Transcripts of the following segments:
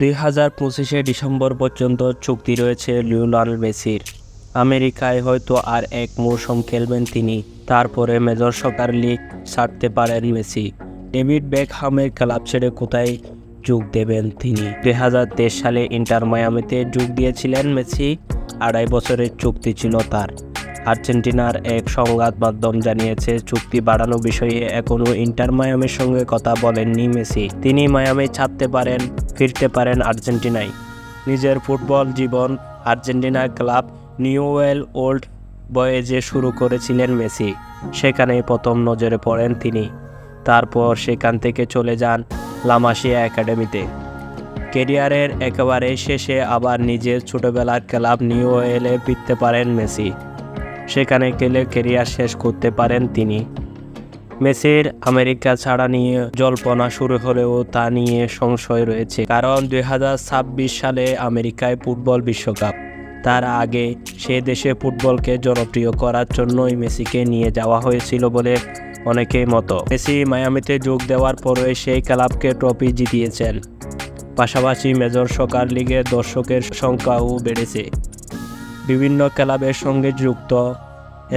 দুই হাজার পঁচিশে ডিসেম্বর পর্যন্ত চুক্তি রয়েছে লিওনাল মেসির। আমেরিকায় হয়তো আর এক মৌসুম খেলবেন তিনি। তারপরে মেজর সকার লিগ ছাড়তে পারেন মেসি। ডেভিড বেকহামের ক্লাব ছেড়ে কোথায় যোগ দেবেন তিনি? দুই সালে ইন্টার মায়ামিতে যোগ দিয়েছিলেন মেসি। আড়াই বছরের চুক্তি ছিল তার। আর্জেন্টিনার এক সংবাদ মাধ্যম জানিয়েছে, চুক্তি বাড়ানো বিষয়ে এখনও ইন্টার মায়ামের সঙ্গে কথা বলেননি মেসি। তিনি মায়ামি ছাড়তে পারেন, ফিরতে পারেন আর্জেন্টিনায়। নিজের ফুটবল জীবন আর্জেন্টিনা ক্লাব নিউওয়েল ওল্ড বয়েজে শুরু করেছিলেন মেসি। সেখানেই প্রথম নজরে পড়েন তিনি। তারপর সেখান থেকে চলে যান লামাসিয়া একাডেমিতে। কেরিয়ারের একেবারে শেষে আবার নিজের ছোটবেলার ক্লাব নিউওয়েলে ফিরতে পারেন মেসি। সেখানে গেলে কেরিয়ার শেষ করতে পারেন তিনি। মেসির আমেরিকা ছাড়া নিয়ে জল্পনা শুরু হলেও তা নিয়ে সংশয় রয়েছে, কারণ দুই হাজার ছাব্বিশ সালে আমেরিকায় ফুটবল বিশ্বকাপ। তার আগে সে দেশে ফুটবলকে জনপ্রিয় করার জন্যই মেসিকে নিয়ে যাওয়া হয়েছিল বলে অনেকেই মতো। মেসি মায়ামিতে যোগ দেওয়ার পরে সেই ক্লাবকে ট্রফি জিতিয়েছেন। পাশাপাশি মেজর সকার লিগের দর্শকের সংখ্যাও বেড়েছে। বিভিন্ন ক্লাবের সঙ্গে যুক্ত।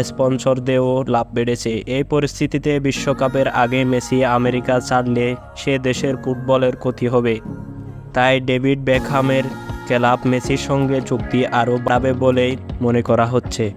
স্পন্সরদেরও লাভ বেড়েছে। এই পরিস্থিতিতে বিশ্বকাপের আগে মেসি আমেরিকা ছাড়লে সে দেশের ফুটবলের ক্ষতি হবে। তাই ডেভিড বেকহামের ক্লাব মেসির সঙ্গে চুক্তি আরও বাড়াবে বলেই মনে করা হচ্ছে।